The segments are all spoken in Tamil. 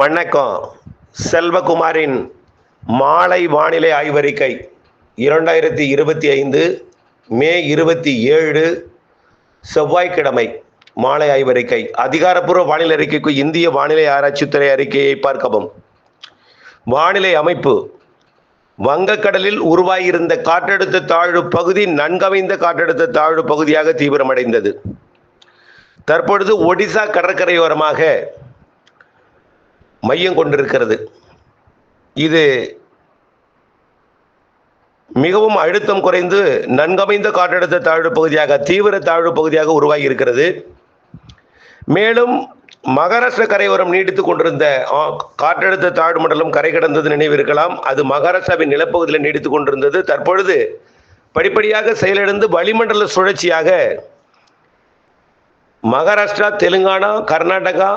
வணக்கம். செல்வகுமாரின் மாலை வானிலை ஆய்வறிக்கை இரண்டாயிரத்தி இருபத்தி ஐந்து மே இருபத்தி ஏழு செவ்வாய்க்கிழமை மாலை ஆய்வறிக்கை. அதிகாரப்பூர்வ வானிலை அறிக்கைக்கு இந்திய வானிலை ஆராய்ச்சித்துறை அறிக்கையை பார்க்கவும். வானிலை அமைப்பு. வங்கக்கடலில் உருவாகியிருந்த காற்றழுத்த தாழ்வு பகுதி நன்கமைந்த காற்றழுத்த தாழ்வு பகுதியாக தீவிரமடைந்தது. தற்பொழுது ஒடிசா கடற்கரையோரமாக மையம் கொண்டிருக்கிறது. இது மிகவும் அழுத்தம் குறைந்து நன்கமைந்த காற்றழுத்த தாழ்வு பகுதியாக தீவிர தாழ்வு பகுதியாக உருவாகி இருக்கிறது மேலும் மகாராஷ்டிர கரையோரம் நீடித்துக் கொண்டிருந்த ஆ, காற்றழுத்த தாழ்வு மண்டலம் கரை கடந்தது நினைவிருக்கலாம் அது மகாராஷ்டிராவின் நிலப்பகுதியில் நீடித்துக் கொண்டிருந்தது. தற்பொழுது படிப்படியாக செயலிழந்து வளிமண்டல சுழற்சியாக மகாராஷ்டிரா தெலுங்கானா கர்நாடகா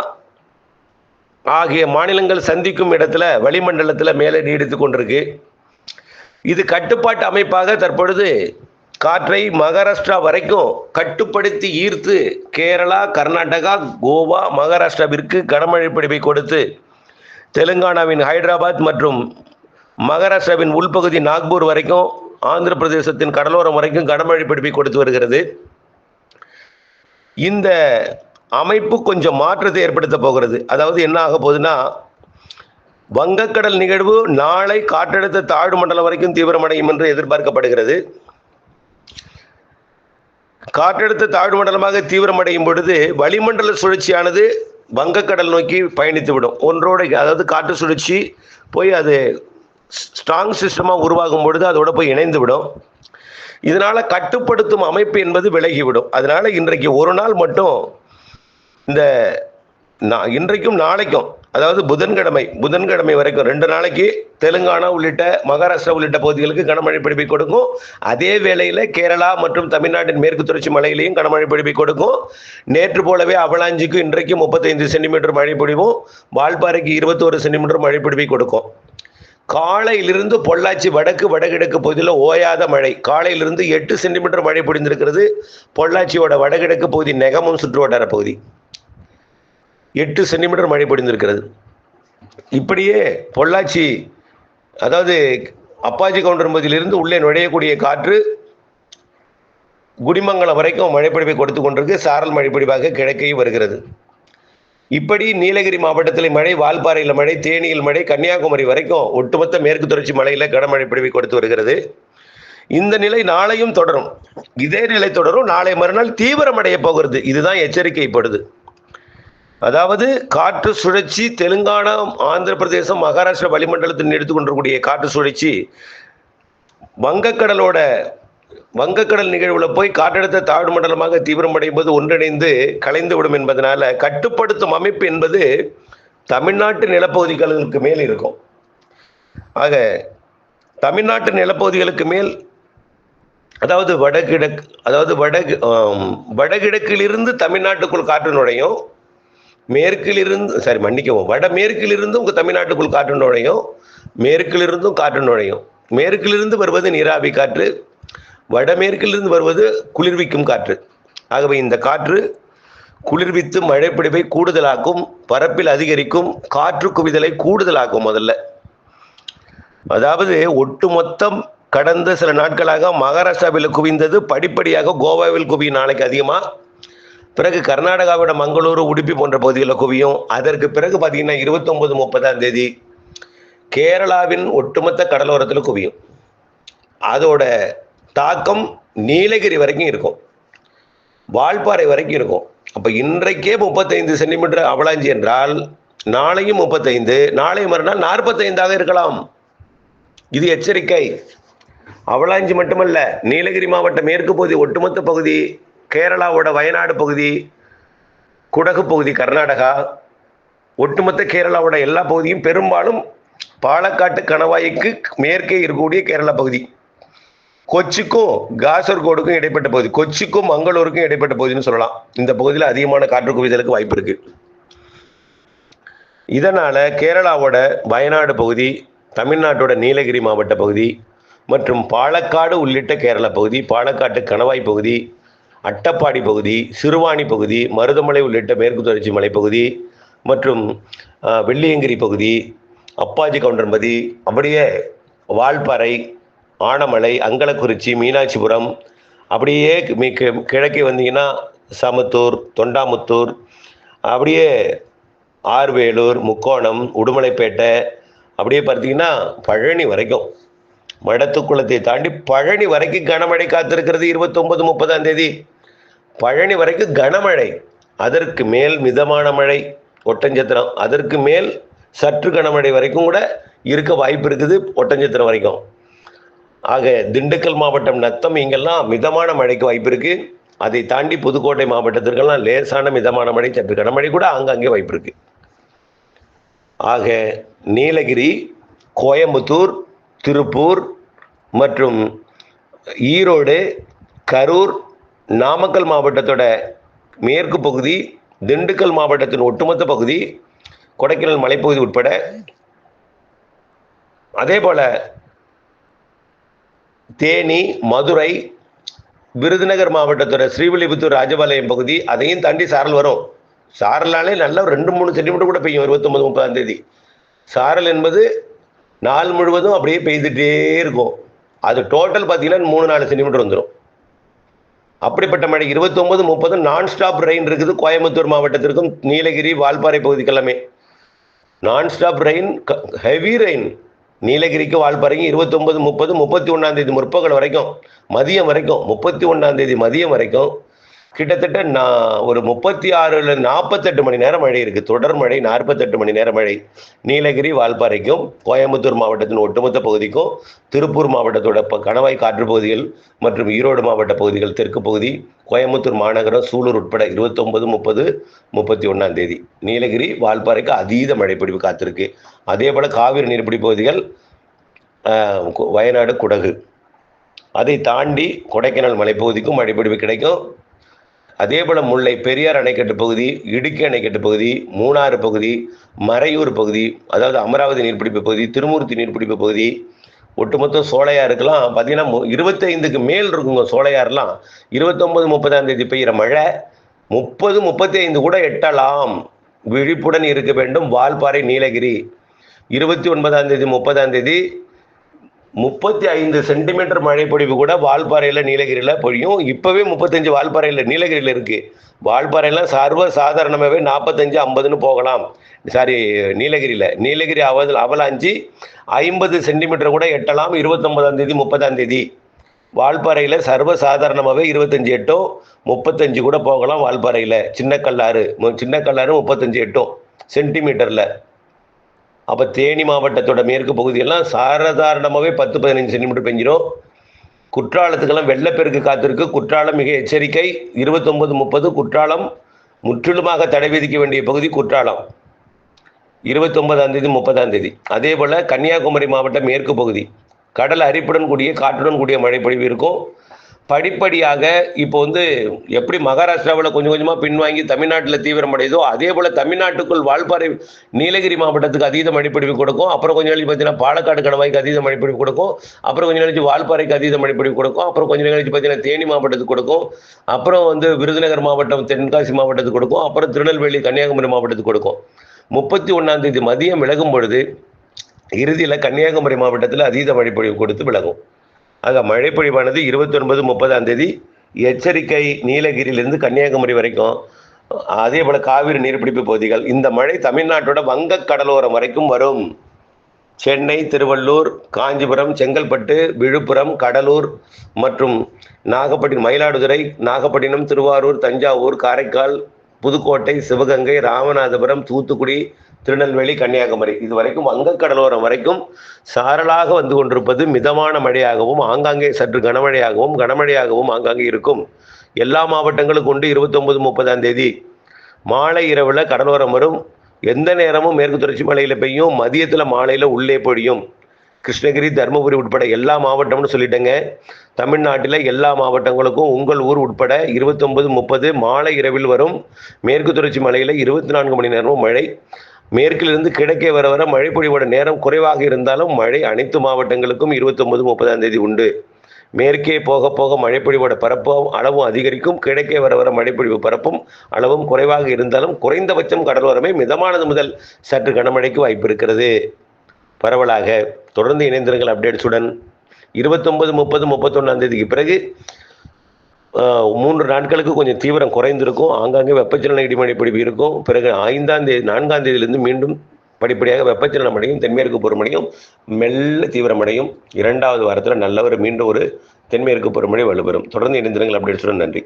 ஆகிய மாநிலங்கள் சந்திக்கும் இடத்துல வளிமண்டலத்தில் மேலே நீடித்து கொண்டிருக்கு. இது கட்டுப்பாட்டு அமைப்பாக தற்பொழுது காற்றை மகாராஷ்டிரா வரைக்கும் கட்டுப்படுத்தி ஈர்த்து கேரளா கர்நாடகா கோவா மகாராஷ்டிராவிற்கு கனமழை பிடிப்பை கொடுத்து தெலுங்கானாவின் ஹைதராபாத் மற்றும் மகாராஷ்டிராவின் உள்பகுதி நாக்பூர் வரைக்கும் ஆந்திர பிரதேசத்தின் கடலோரம் வரைக்கும் கனமழை பிடிப்பை கொடுத்து வருகிறது. இந்த அமைப்பு கொஞ்சம் மாற்றத்தை ஏற்படுத்த போகிறது. அதாவது என்ன ஆக போகுதுன்னா வங்கக்கடல் நிகழ்வு நாளை காற்றழுத்த தாழ்வு மண்டலம் வரைக்கும் தீவிரமடையும் என்று எதிர்பார்க்கப்படுகிறது. காற்றழுத்த தாழ்வு மண்டலமாக தீவிரமடையும் பொழுது வளிமண்டல சுழற்சியானது வங்கக்கடல் நோக்கி பயணித்து விடும் ஒன்றோட அதாவது காற்று சுழற்சி போய் அது ஸ்ட்ராங் சிஸ்டமாக உருவாகும் பொழுது அதோட போய் இணைந்து விடும் இதனால கட்டுப்படுத்தும் அமைப்பு என்பது விலகிவிடும். அதனால இன்றைக்கு ஒரு நாள் மட்டும் இந்த நான் இன்றைக்கும் நாளைக்கும் அதாவது புதன்கிழமை புதன்கிழமை வரைக்கும் ரெண்டு நாளைக்கு தெலுங்கானா உள்ளிட்ட மகாராஷ்டிரா உள்ளிட்ட பகுதிகளுக்கு கனமழை பிடிப்பை கொடுக்கும். அதே வேளையில் கேரளா மற்றும் தமிழ்நாட்டின் மேற்கு தொடர்ச்சி மலையிலையும் கனமழை பிடிப்பை கொடுக்கும். நேற்று போலவே அவலாஞ்சிக்கு இன்றைக்கு முப்பத்தைந்து சென்டிமீட்டர் மழை பிடிவும் வால்பாறைக்கு இருபத்தோரு சென்டிமீட்டர் மழை பிடிப்பை கொடுக்கும். காலையிலிருந்து பொள்ளாச்சி வடக்கு வடகிழக்கு பகுதியில் ஓயாத மழை. காலையிலிருந்து எட்டு சென்டிமீட்டர் மழை பிடிந்திருக்கிறது பொள்ளாச்சியோட வடகிழக்கு பகுதி நெகமம் சுற்றுவட்டார பகுதி. எட்டு சென்டிமீட்டர் மழை பொழிந்திருக்கிறது. இப்படியே பொள்ளாச்சி அதாவது அப்பாச்சி கவுண்டர் பகுதியிலிருந்து உள்ளே நுழையக்கூடிய காற்று குடிமங்கலம் வரைக்கும் மழைப்பொழிவை கொடுத்து கொண்டிருக்கு. சாரல் மழைப்பொழிவாக கிழக்கையும் வருகிறது. இப்படி நீலகிரி மாவட்டத்தில் மழை வால்பாறையில் மழை தேனியில் மழை கன்னியாகுமரி வரைக்கும் ஒட்டுமொத்த மேற்கு தொடர்ச்சி மலையில் கனமழை பொழிவை கொடுத்து வருகிறது. இந்த நிலை நாளையும் தொடரும். இதே நிலை தொடரும். நாளை மறுநாள் தீவிரமடைய போகிறது. இதுதான் எச்சரிக்கைப்படுது. அதாவது காற்று சுழற்சி தெலுங்கானா ஆந்திர பிரதேசம் மகாராஷ்டிரா வளிமண்டலத்தில் எடுத்துக்கொண்டிருக்கூடிய காற்று சுழற்சி வங்கக்கடலோட வங்கக்கடல் நிகழ்வுல போய் காற்றழுத்த தாழ்வு மண்டலமாக தீவிரமடையும் போது ஒன்றிணைந்து கலைந்துவிடும் என்பதனால கட்டுப்படுத்தும் அமைப்பு என்பது தமிழ்நாட்டு நிலப்பகுதிகளுக்கு மேல் இருக்கும். ஆக தமிழ்நாட்டு நிலப்பகுதிகளுக்கு மேல் அதாவது வடகிழக்கு அதாவது வடகு வடகிழக்கிலிருந்து தமிழ்நாட்டுக்குள் காற்று நுழையும். மேற்கிலிருந்து சாரி மன்னிக்கவும். வடமேற்கிலிருந்து உங்கள் தமிழ்நாட்டுக்குள் காற்று நுழையும். மேற்கிலிருந்தும் காற்று நுழையும். மேற்கிலிருந்து வருவது நீராவி காற்று. வடமேற்கிலிருந்து வருவது குளிர்விக்கும் காற்று. ஆகவே இந்த காற்று குளிர்வித்து மழைப்பிடிப்பை கூடுதலாக்கும் பரப்பில் அதிகரிக்கும் காற்று குவிதலை கூடுதலாக்கும் முதல்ல. அதாவது ஒட்டுமொத்தம் கடந்த சில நாட்களாக மகாராஷ்டிராவில் குவிந்தது படிப்படியாக கோவாவில் குவியும் நாளைக்கு அதிகமாக பிறகு கர்நாடகாவோட மங்களூரு உடுப்பி போன்ற பகுதிகளில் குவியும். அதற்கு பிறகு பார்த்தீங்கன்னா இருபத்தொன்பது முப்பதாம் தேதி கேரளாவின் ஒட்டுமொத்த கடலோரத்தில் குவியும். அதோட தாக்கம் நீலகிரி வரைக்கும் இருக்கும். வால்பாறை வரைக்கும் இருக்கும். அப்போ இன்றைக்கே முப்பத்தைந்து சென்டிமீட்டர் அவலாஞ்சி என்றால் நாளையும் முப்பத்தைந்து நாளை மறுநாள் நாற்பத்தைந்தாக இருக்கலாம். இது எச்சரிக்கை. அவலாஞ்சி மட்டுமல்ல நீலகிரி மாவட்ட மேற்கு பகுதி ஒட்டுமொத்த பகுதி கேரளாவோட வயநாடு பகுதி குடகு பகுதி கர்நாடகா ஒட்டுமொத்த கேரளாவோட எல்லா பகுதியும் பெரும்பாலும் பாலக்காட்டு கணவாய்க்கு மேற்கே இருக்கக்கூடிய கேரளா பகுதி. கொச்சிக்கும் காசர்கோடுக்கும் இடைப்பட்ட பகுதி. கொச்சிக்கும் மங்களூருக்கும் இடைப்பட்ட பகுதின்னு சொல்லலாம். இந்த பகுதியில் அதிகமான காற்று குவிதலுக்கு வாய்ப்பு இருக்கு. இதனால கேரளாவோட வயநாடு பகுதி தமிழ்நாட்டோட நீலகிரி மாவட்ட பகுதி மற்றும் பாலக்காடு உள்ளிட்ட கேரள பகுதி பாலக்காட்டு கணவாய் பகுதி அட்டப்பாடி பகுதி சிறுவாணி பகுதி மருதமலை உள்ளிட்ட மேற்கு தொடர்ச்சி மலைப்பகுதி மற்றும் வெள்ளியங்கிரி பகுதி அப்பாஜி கவுண்டன்பதி அப்படியே வால்பாறை ஆனமலை அங்கலக்குறிச்சி மீனாட்சிபுரம் அப்படியே மி- கி- கிழக்கே வந்தீங்கன்னா சமத்தூர் தொண்டாமுத்தூர் அப்படியே ஆர்வேலூர் முக்கோணம் உடுமலைப்பேட்டை அப்படியே பார்த்தீங்கன்னா பழனி வரைக்கும். மடத்துக்குளத்தை தாண்டி பழனி வரைக்கும் கனமழை காத்திருக்கிறது இருபத்தொன்பது முப்பதாம் தேதி. பழனி வரைக்கும் கனமழை. அதற்கு மேல் மிதமான மழை ஒட்டஞ்சத்திரம். அதற்கு மேல் சற்று கனமழை வரைக்கும் கூட இருக்க வாய்ப்பு இருக்குது ஒட்டஞ்சத்திரம் வரைக்கும். ஆக திண்டுக்கல் மாவட்டம் நத்தம் இங்கெல்லாம் மிதமான மழைக்கு வாய்ப்பு இருக்கு. அதை தாண்டி புதுக்கோட்டை மாவட்டத்திற்கெல்லாம் லேசான மிதமான மழை சற்று கனமழை கூட ஆங்காங்கே வாய்ப்பு இருக்கு. ஆக நீலகிரி கோயம்புத்தூர் திருப்பூர் மற்றும் ஈரோடு கரூர் நாமக்கல் மாவட்டத்தோட மேற்கு பகுதி திண்டுக்கல் மாவட்டத்தின் ஒட்டுமொத்த பகுதி கொடைக்கானல் மலைப்பகுதி உட்பட. அதே போல தேனி மதுரை விருதுநகர் மாவட்டத்தோட ஸ்ரீவில்லிபுத்தூர் ராஜபாளையம் பகுதி அதையும் தாண்டி சாரல் வரும். சாரலாலே நல்லா ரெண்டு மூணு சென்டிமீட்டர் கூட பெய்யும் இருபத்தொம்பது முப்பதாம் தேதி. சாரல் என்பது நாள் முழுவதும் அப்படியே பெய்துட்டே இருக்கும். அது டோட்டல் பார்த்தீங்கன்னா மூணு நாலு சென்டிமீட்டர் வந்துடும் அப்படிப்பட்ட மழை இருபத்தொன்பது முப்பது நான் ஸ்டாப் ரெயின் இருக்குது கோயம்புத்தூர் மாவட்டத்திற்கும் Nilgiri Valparai பகுதிக்கெல்லாமே non stop rain heavy rain நீலகிரிக்கு வால்பாறைக்கு இருபத்தொன்பது முப்பது முப்பத்தி ஒன்றாம் தேதி முற்பகல் வரைக்கும் மதியம் வரைக்கும் முப்பத்தி ஒன்றாம் தேதி மதியம் வரைக்கும் கிட்டத்தட்ட நான் ஒரு முப்பத்தி ஆறுல நாற்பத்தெட்டு மணி நேரம் மழை இருக்கு. தொடர் மழை நாற்பத்தெட்டு மணி நேரம் மழை. நீலகிரி வால்பாறைக்கும் கோயம்புத்தூர் மாவட்டத்தின் ஒட்டுமொத்த பகுதிக்கும் திருப்பூர் மாவட்டத்தோட ப- கணவாய் காற்று பகுதிகள் மற்றும் ஈரோடு மாவட்ட பகுதிகள் தெற்கு பகுதி கோயம்புத்தூர் மாநகரம் சூலூர் உட்பட இருபத்தொன்பது முப்பது முப்பத்தி ஒன்றாம் தேதி. நீலகிரி வால்பாறைக்கு அதீத மழைப்பிடிப்பு காத்திருக்கு. அதே போல காவிரி நீர்பிடிப்பு பகுதிகள் கு- வயநாடு குடகு. அதை தாண்டி கொடைக்கானல் மலைப்பகுதிக்கும் மழைப்பிடிப்பு கிடைக்கும். அதே போல் முல்லை பெரியார் அணைக்கட்டு பகுதி இடுக்கி அணைக்கட்டு பகுதி மூணாறு பகுதி மறையூர் பகுதி அதாவது அமராவதி நீர்பிடிப்பு பகுதி திருமூர்த்தி நீர்பிடிப்பு பகுதி ஒட்டுமொத்த சோழையாருக்கெல்லாம் பார்த்தீங்கன்னா மு- இருபத்தைந்துக்கு மேல் இருக்குங்க சோழையாரெலாம் இருபத்தொம்பது முப்பதாம் தேதி பெய்கிற மழை முப்பது முப்பத்தி ஐந்து கூட எட்டலாம். விழிப்புடன் இருக்க வேண்டும். வால்பாறை நீலகிரி. இருபத்தி ஒன்பதாம் தேதி முப்பதாம் தேதி முப்பத்தி ஐந்து சென்டிமீட்டர் மழை பொழிவு கூட வால்பாறையில் நீலகிரியில் பொழியும். இப்போவே முப்பத்தஞ்சு வால்பாறையில் நீலகிரியில் இருக்குது வால்பாறையெல்லாம் சர்வ சாதாரணமாகவே நாற்பத்தஞ்சு ஐம்பதுன்னு போகலாம். சாரி நீலகிரியில். நீலகிரி அவல் அவலாஞ்சி ஐம்பது சென்டிமீட்டர் கூட எட்டலாம். இருபத்தொம்பதாந்தேதி தேதி முப்பதாம் தேதி. வால்பாறையில் சர்வ சாதாரணமாகவே இருபத்தஞ்சி எட்டும். முப்பத்தஞ்சு கூட போகலாம் வால்பாறையில். சின்ன கல்லாறு சின்ன கல்லாறு முப்பத்தஞ்சு எட்டும். சென்டிமீட்டரில். அப்போ தேனி மாவட்டத்தோட மேற்கு பகுதியெல்லாம் சாதாரணமாகவே பத்து பதினஞ்சு சென்டிமீட்டர் பெஞ்சிரும். குற்றாலத்துக்கெல்லாம் வெள்ளப்பெருக்கு காத்திருக்கு. குற்றாலம் மிக எச்சரிக்கை. இருபத்தொன்பது முப்பது குற்றாலம் முற்றிலுமாக தடை விதிக்க வேண்டிய பகுதி குற்றாலம். இருபத்தொன்பதாம் தேதி முப்பதாம் தேதி. அதே போல் கன்னியாகுமரி மாவட்டம் மேற்கு பகுதி. கடல் அரிப்புடன் கூடிய காற்றுடன் கூடிய மழை பொழிவு இருக்கும். படிப்படியாக இப்போ வந்து எப்படி மகாராஷ்டிராவில் கொஞ்சம் கொஞ்சமாக பின்வாங்கி தமிழ்நாட்டில் தீவிரமடையுதோ அதே போல் தமிழ்நாட்டுக்குள் வால்பாறை நீலகிரி மாவட்டத்துக்கு அதீத மழைப்பொழிவு கொடுக்கும். அப்புறம் கொஞ்சம் நாளைக்கு பார்த்தீங்கன்னா பாலக்காடு கணவாய்க்கு அதீத மழைப்பொழிவு கொடுக்கும். அப்புறம் கொஞ்சம் கழிச்சு வால்பாறைக்கு அதீத மழைப்பொழிவு கொடுக்கும். அப்புறம் கொஞ்சம் கழிச்சு பார்த்தீங்கன்னா தேனி மாவட்டத்துக்கு கொடுக்கும். அப்புறம் வந்து விருதுநகர் மாவட்டம் தென்காசி மாவட்டத்துக்கு கொடுக்கும். அப்புறம் திருநெல்வேலி கன்னியாகுமரி மாவட்டத்துக்கு கொடுக்கும். முப்பத்தி ஒன்றாம் தேதி மதியம் விலகும் பொழுது இறுதியில் கன்னியாகுமரி மாவட்டத்தில் அதீத மழைப்பொழிவு கொடுத்து விலகும். ஆக மழைப்பொழிவானது இருபத்தி ஒன்பது முப்பதாம் தேதி எச்சரிக்கை நீலகிரியிலிருந்து கன்னியாகுமரி வரைக்கும். அதே போல காவிரி நீர்பிடிப்பு பகுதிகள் இந்த மழை தமிழ்நாட்டோட வங்கக் கடலோரம் வரைக்கும் வரும். சென்னை திருவள்ளூர் காஞ்சிபுரம் செங்கல்பட்டு விழுப்புரம் கடலூர் மற்றும் நாகப்பட்டினம் மயிலாடுதுறை நாகப்பட்டினம் திருவாரூர் தஞ்சாவூர் காரைக்கால் புதுக்கோட்டை சிவகங்கை ராமநாதபுரம் தூத்துக்குடி திருநெல்வேலி கன்னியாகுமரி. இது வரைக்கும் வங்கக்கடலோரம் வரைக்கும் சாரலாக வந்து கொண்டிருப்பது மிதமான மழையாகவும் ஆங்காங்கே சற்று கனமழையாகவும் கனமழையாகவும் ஆங்காங்கே இருக்கும். எல்லா மாவட்டங்களும் உண்டு. இருபத்தொன்பது முப்பதாம் தேதி மாலை இரவில் கடலோரம் வரும். எந்த நேரமும் மேற்கு தொடர்ச்சி மலையில் பெய்யும் மதியத்தில் மாலையில் உள்ளே பொழியும். கிருஷ்ணகிரி தருமபுரி உட்பட எல்லா மாவட்டம்னு சொல்லிட்டேங்க. தமிழ்நாட்டில் எல்லா மாவட்டங்களுக்கும் உங்கள் ஊர் உட்பட இருபத்தொன்பது முப்பது மாலை இரவில் வரும். மேற்கு தொடர்ச்சி மலையில் இருபத்தி நான்கு மணி நேரமும் மழை. மேற்கிலிருந்து கிழக்கே வர வர மழை பொழிவோட நேரம் குறைவாக இருந்தாலும் மழை அனைத்து மாவட்டங்களுக்கும் இருபத்தொன்பது முப்பதாம் தேதி உண்டு. மேற்கே போக போக மழைப்பொழிவோட பரப்பும் அளவும் அதிகரிக்கும். கிழக்கே வர வர மழைப்பொழிவு பரப்பும் அளவும் குறைவாக இருந்தாலும் குறைந்தபட்சம் கடலோரமே மிதமானது முதல் சற்று கனமழைக்கு வாய்ப்பு இருக்கிறது. பரவலாக தொடர்ந்து இணைந்திருங்கள் அப்டேட்ஸுடன். இருபத்தொன்பது முப்பது முப்பத்தொன்னாம் தேதிக்கு பிறகு மூன்று நாட்களுக்கு கொஞ்சம் தீவிரம் குறைந்திருக்கும். ஆங்காங்கே வெப்பச்சலன இடிமழை பிடிப்பு இருக்கும். பிறகு ஐந்தாம் தேதி நான்காம் தேதியிலிருந்து மீண்டும் படிப்படியாக வெப்பச்சலனம் அடையும். தென்மேற்கு பருவமழையும் மெல்ல தீவிரமடையும் இரண்டாவது வாரத்தில் நல்ல ஒரு மீண்டும் ஒரு தென்மேற்கு பருவமழை வலுப்பெறும். தொடர்ந்து இணைந்திருங்கள். சொல்லி நன்றி.